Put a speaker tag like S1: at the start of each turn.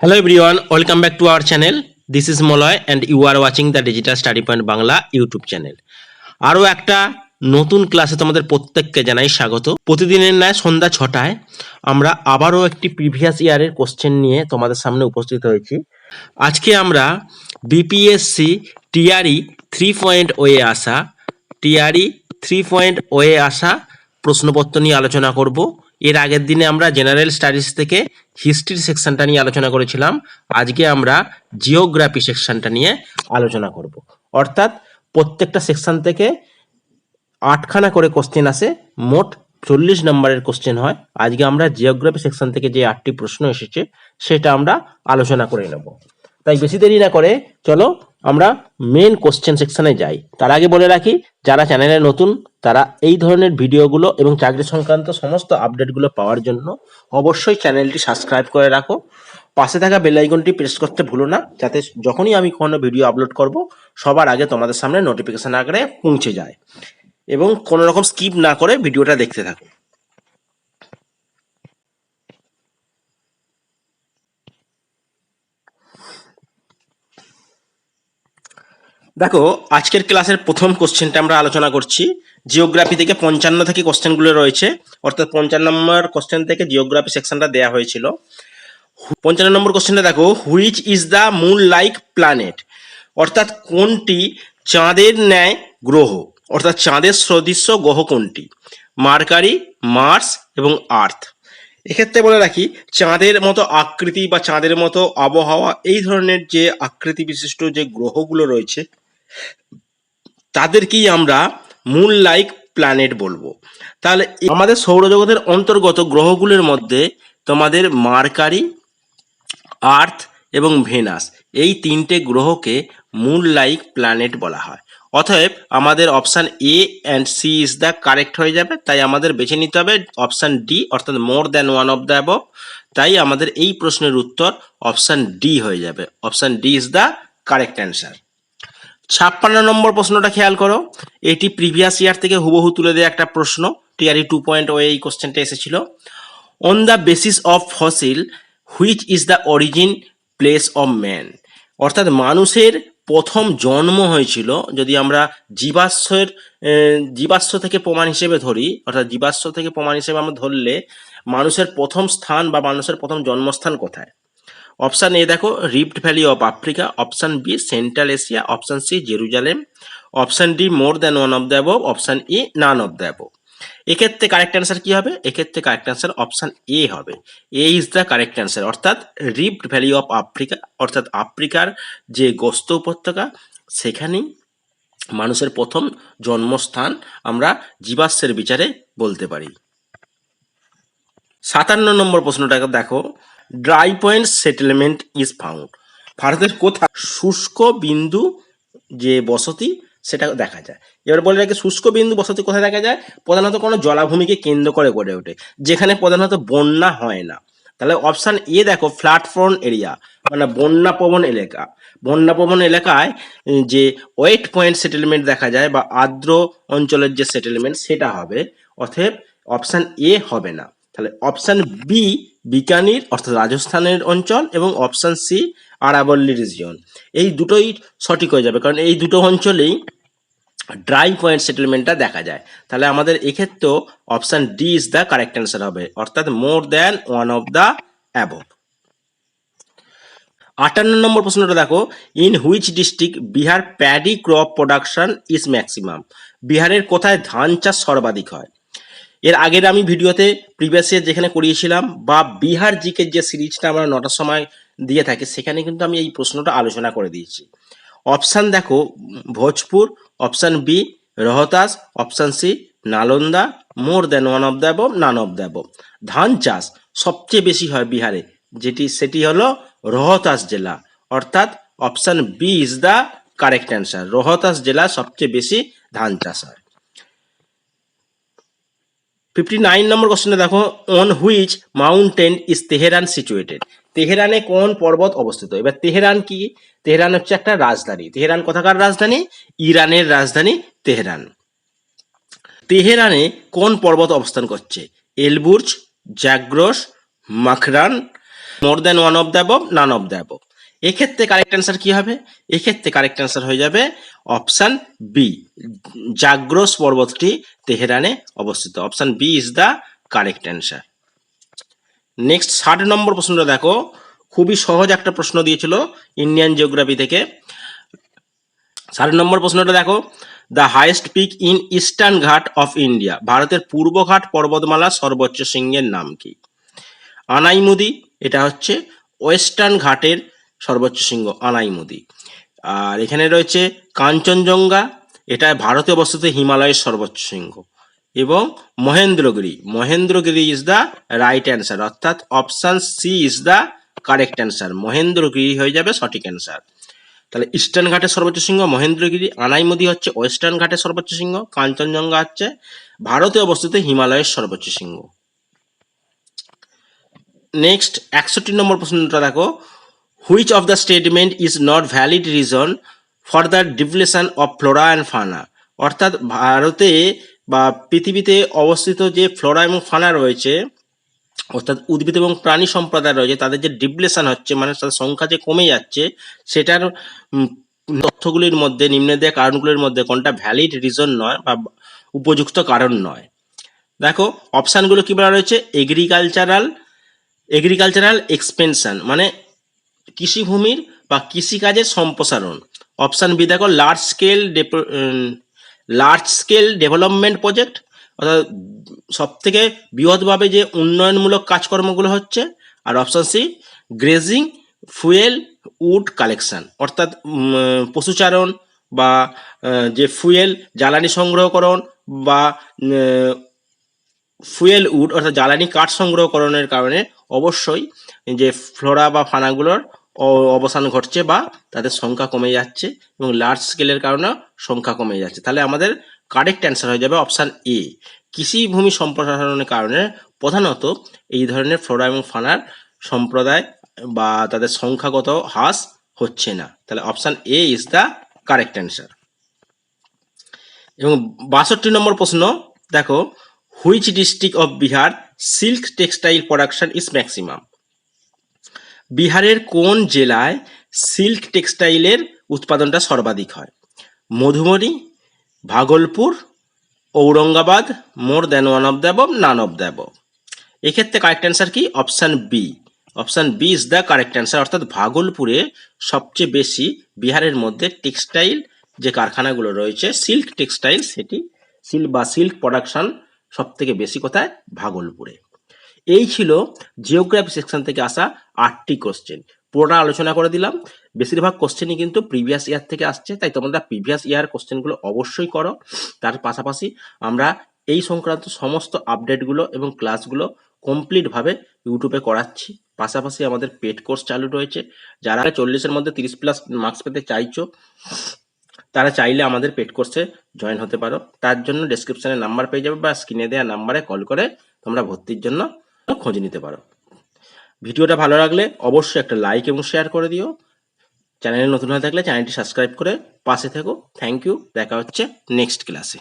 S1: Hello everyone, welcome back to our channel. This is Molloy and you are watching the Digital Study Point Bangla YouTube channel আরও একটা নতুন ক্লাসে তোমাদের প্রত্যেককে জানাই স্বাগত। প্রতিদিনের ন্যায় সন্ধ্যা ছটায় আমরা আবারও একটি প্রিভিয়াস ইয়ারের কোশ্চেন নিয়ে তোমাদের সামনে উপস্থিত হয়েছি। আজকে আমরা BPSC TRE three point way আসা টিআরই থ্রি পয়েন্ট ওয়ে আসা প্রশ্নপত্র নিয়ে আলোচনা করব। এর আগের দিনে আমরা জেনারেল স্টাডিজ থেকে হিস্ট্রি সেকশনটা নিয়ে আলোচনা করেছিলাম। আজকে আমরা জিওগ্রাফি সেকশনটা নিয়ে আলোচনা করব। অর্থাৎ প্রত্যেকটা সেকশন থেকে আটখানা করে কোশ্চেন আসে, মোট চল্লিশ নম্বরের কোশ্চেন হয়। আজকে আমরা জিওগ্রাফি সেকশন থেকে যে আটটি প্রশ্ন এসেছে, সেটা আমরা আলোচনা করে নেব। তাই বেশি দেরি না করে চলো আমরা মেন কোশ্চেন সেকশনে যাই। তার আগে বলে রাখি, যারা চ্যানেলে নতুন, তারা এই ধরনের ভিডিওগুলো এবং চাকরি সংক্রান্ত সমস্ত আপডেটগুলো পাওয়ার জন্য অবশ্যই চ্যানেলটি সাবস্ক্রাইব করে রাখো। পাশে থাকা বেল আইকনটি প্রেস করতে ভুলো না, যাতে যখনই আমি কোনো ভিডিও আপলোড করব, সবার আগে তোমাদের সামনে নোটিফিকেশন আকারে পৌঁছে যায়। এবং কোনো রকম স্কিপ না করে ভিডিওটা দেখতে থাকো। দেখো, আজকের ক্লাসের প্রথম কোশ্চেনটা আমরা আলোচনা করছি। জিওগ্রাফি থেকে পঞ্চান্ন থেকে কোশ্চেনগুলো রয়েছে। অর্থাৎ পঞ্চান্ন নম্বর কোশ্চেন থেকে জিওগ্রাফি সেকশনটা দেয়া হয়েছিল। পঞ্চান্ন নম্বর কোশ্চেনটা দেখো which is the moon like planet অর্থাৎ কোনটি চাঁদের ন্যায় গ্রহ? অর্থাৎ চাঁদের সদৃশ্য গ্রহ কোনটি? মার্কারি, মার্স এবং আর্থ। এক্ষেত্রে বলে রাখি, চাঁদের মতো আকৃতি বা চাঁদের মতো আবহাওয়া, এই ধরনের যে আকৃতি বিশিষ্ট যে গ্রহগুলো রয়েছে তাদেরকেই আমরা মুন লাইক প্ল্যানেট বলব। তাহলে আমাদের সৌরজগতের অন্তর্গত গ্রহগুলোর মধ্যে তোমাদের মার্কারি, আর্থ এবং ভেনাস এই তিনটে গ্রহকে মুন লাইক প্ল্যানেট বলা হয়। অতএব আমাদের option A and C is the correct হয়ে যাবে, তাই আমাদের বেছে নিতে হবে অপশান ডি অর্থাৎ more than one of the above তাই আমাদের এই প্রশ্নের উত্তর অপশান ডি হয়ে যাবে। Option D is the correct answer ছাপ্পান্ন নম্বর প্রশ্নটা খেয়াল করো। এটি প্রিভিয়াস ইয়ার থেকে হুবহু তুলে দেওয়া একটা প্রশ্ন টিআরই টু পয়েন্ট ও এই কোশ্চেনটা এসেছিল। On the basis of fossil which is the origin place of man অর্থাৎ মানুষের প্রথম জন্ম হয়েছিল, যদি আমরা জীবাশ্মের জীবাশ্ম থেকে প্রমাণ হিসেবে ধরি, অর্থাৎ জীবাশ্ম থেকে প্রমাণ হিসেবে আমরা ধরলে, মানুষের প্রথম স্থান বা মানুষের প্রথম জন্মস্থান কোথায়? অপশান এ দেখো rift valley of Africa option B central Asia option C Jerusalem option D more than one of the option E none of the এক্ষেত্রে কারেক্ট অ্যান্সার কি হবে? এক্ষেত্রে কারেক্ট অ্যান্সার অপশান এ হবে। A is the correct answer অর্থাৎ rift valley of Africa অর্থাৎ আফ্রিকার যে গোস্ত উপত্যকা, সেখানেই মানুষের প্রথম জন্মস্থান আমরা জীবাশ্মের বিচারে বলতে পারি। সাতান্ন নম্বর প্রশ্নটাকে দেখো dry point settlement is found. ভারতের কোথায় শুষ্ক বিন্দু যে বসতি, সেটা দেখা যায়। এবার বলে রাখি, শুষ্ক বিন্দু বসতি কোথায় দেখা যায়? প্রধানত কোনো জলাভূমিকে কেন্দ্র করে গড়ে ওঠে, যেখানে প্রধানত বন্যা হয় না। তাহলে অপশান এ দেখো ফ্ল্যাটফর্ম এরিয়া মানে বন্যা প্রবণ এলাকা। বন্যা প্রবণ এলাকায় যে ওয়েট পয়েন্ট সেটেলমেন্ট দেখা যায় বা আর্দ্র অঞ্চলের যে সেটেলমেন্ট, সেটা হবে। অতএব অপশান এ হবে না। তাহলে অপশান বি বিকানির, অর্থাৎ রাজস্থানের অঞ্চল এবং অপশান সি, আরাবল্লী রিজিয়ন এই দুটোই সঠিক হয়ে যাবে, কারণ এই দুটো অঞ্চলেই ড্রাই পয়েন্ট সেটেলমেন্টটা দেখা যায়। তাহলে আমাদের এক্ষেত্রেও option D is the correct answer হবে, অর্থাৎ more than one of the above আটান্ন নম্বর প্রশ্নটা দেখো in which district Bihar paddy crop production is maximum বিহারের কোথায় ধান চাষ সর্বাধিক হয়? এর আগের আমি ভিডিওতে প্রিভিয়াস যেখানে করিয়েছিলাম বা বিহার জিকের যে সিরিজটা আমরা নটার সময় দিয়ে থাকি, সেখানে কিন্তু আমি এই প্রশ্নটা আলোচনা করে দিয়েছি। অপশান দেখো, Bhojpur option B Rohtas option C Nalanda more than one of the above none of the above ধান চাষ সবচেয়ে বেশি হয় বিহারে, যেটি, সেটি হলো রোহতাস জেলা। অর্থাৎ option B is the correct answer Rohtas জেলা সবচেয়ে বেশি ধান চাষ হয়। ফিফটি নাইন নম্বর কোশ্চেনে দেখো on which mountain is Tehran situated তেহরানে কোন পর্বত অবস্থিত? এবার তেহরান কি? তেহরান হচ্ছে একটা রাজধানী। তেহরান কোথাকার রাজধানী? ইরানের রাজধানী তেহরান। তেহরানে কোন পর্বত অবস্থান করছে? Elburz Zagros Makran more than one of the none of the এক্ষেত্রে কারেক্ট অ্যান্সার কি হবে? এক্ষেত্রে কারেক্ট অ্যান্সার হয়ে যাবে অপশান বি জাগ্রস পর্বতটি তেহরানে অবস্থিত। Option B is the correct answer next ষাট নম্বর প্রশ্নটা দেখো। খুবই সহজ একটা প্রশ্ন দিয়েছিল ইন্ডিয়ান জিওগ্রাফি থেকে। ষাট নম্বর প্রশ্নটা দেখো। The highest peak in eastern ghat of India ভারতের পূর্ব ঘাট পর্বতমালা সর্বোচ্চ শৃঙ্গের নাম কি? আনাইমুদি, এটা হচ্ছে ওয়েস্টার্ন ঘাটের সর্বোচ্চ শৃঙ্গ আনাইমুদি। আর এখানে রয়েছে কাঞ্চনজঙ্ঘা, এটা ভারতে অবস্থিত হিমালয়ের সর্বোচ্চ শৃঙ্গ। এবং Mahendragiri Mahendragiri is the right answer অর্থাৎ option C is the correct answer Mahendragiri হয়ে যাবে সঠিক অ্যান্সার তাহলে ইস্টার্ন ঘাটের সর্বোচ্চ শৃঙ্গ, মহেন্দ্রগিরি, আনাইমুদি হচ্ছে ওয়েস্টার্ন ঘাটের সর্বোচ্চ শৃঙ্গ, কাঞ্চনজঙ্ঘা হচ্ছে ভারতে অবস্থিত হিমালয়ের সর্বোচ্চ শৃঙ্গ। নেক্সট একষট্টি নম্বর প্রশ্নটা দেখো। Which of the statement is not valid reason for the depletion of flora and fauna অর্থাৎ ভারতে বা পৃথিবীতে অবস্থিত যে ফ্লোরা এবং ফানা রয়েছে, অর্থাৎ উদ্ভিদ এবং প্রাণী সম্প্রদায় রয়েছে, তাদের যে ডিপ্লেশন হচ্ছে মানে তাদের সংখ্যা যে কমে যাচ্ছে, সেটার তথ্যগুলির মধ্যে নিম্নে দেওয়া কারণগুলির মধ্যে কোনটা ভ্যালিড রিজন নয় বা উপযুক্ত কারণ নয়। দেখো অপশানগুলো কি বলা রয়েছে? এগ্রিকালচারাল এগ্রিকালচারাল এক্সপেনশন মানে কৃষিভূমির বা কৃষিকাজের সম্প্রসারণ। অপশান বি দেখো large scale large scale development project অর্থাৎ সব থেকে বৃহৎভাবে যে উন্নয়নমূলক কাজকর্মগুলো হচ্ছে, আর option C grazing fuel wood collection অর্থাৎ পশুচারণ বা যে ফুয়েল জ্বালানি সংগ্রহকরণ বা ফুয়েল উড অর্থাৎ জ্বালানি কাঠ সংগ্রহকরণের কারণে অবশ্যই যে ফ্লোরা বা ফানাগুলোর অবসান ঘটছে বা তাদের সংখ্যা কমে যাচ্ছে এবং লার্জ স্কেলের কারণে সংখ্যা কমে যাচ্ছে। তাহলে আমাদের কারেক্ট অ্যান্সার হয়ে যাবে অপশান এ কৃষিভূমি সম্প্রসারণের কারণে প্রধানত এই ধরনের ফ্লোরা এবং ফানার সম্প্রদায় বা তাদের সংখ্যাগত হ্রাস হচ্ছে না। তাহলে option A is the correct answer এবং বাষট্টি নম্বর প্রশ্ন, দেখো which district of Bihar silk textile production is maximum বিহারের কোন জেলায় সিল্ক টেক্সটাইলের উৎপাদনটা সর্বাধিক হয়? Madhubani, Bhagalpur, Aurangabad, more than one of the none of the এক্ষেত্রে কারেক্ট অ্যান্সার কি? Option B option B is the correct answer অর্থাৎ ভাগলপুরে সবচেয়ে বেশি বিহারের মধ্যে টেক্সটাইল যে কারখানাগুলো রয়েছে, সিল্ক টেক্সটাইল সেটি সিল্ক বা সিল্ক প্রোডাকশন সব থেকে বেশি কোথায়? ভাগলপুরে। এই ছিল জিওগ্রাফি সেকশন থেকে আসা আটটি কোশ্চেন পুরোটা আলোচনা করে দিলাম। বেশিরভাগ কোশ্চেনই কিন্তু প্রিভিয়াস ইয়ার থেকে আসছে, তাই তোমরা প্রিভিয়াস ইয়ার কোশ্চেনগুলো অবশ্যই করো। তার পাশাপাশি আমরা এই সংক্রান্ত সমস্ত আপডেটগুলো এবং ক্লাসগুলো কমপ্লিটভাবে ইউটিউবে করাচ্ছি। পাশাপাশি আমাদের পেড কোর্স চালু রয়েছে। যারা চল্লিশের মধ্যে তিরিশ প্লাস মার্কস পেতে চাইছো, তারা চাইলে আমাদের পেড কোর্সে জয়েন হতে পারো। তার জন্য ডেসক্রিপশনে নাম্বার পেয়ে যাবে বা স্ক্রিনে দেওয়া নাম্বারে কল করে তোমরা ভর্তির জন্য খোঁজ নিতে পারো। ভিডিওটা ভালো লাগলে অবশ্যই একটা লাইক এবং শেয়ার করে দিও। চ্যানেলে নতুন হয়ে থাকলে চ্যানেলটি সাবস্ক্রাইব করে পাশে থেকো। থ্যাংক ইউ দেখা হচ্ছে নেক্সট ক্লাসে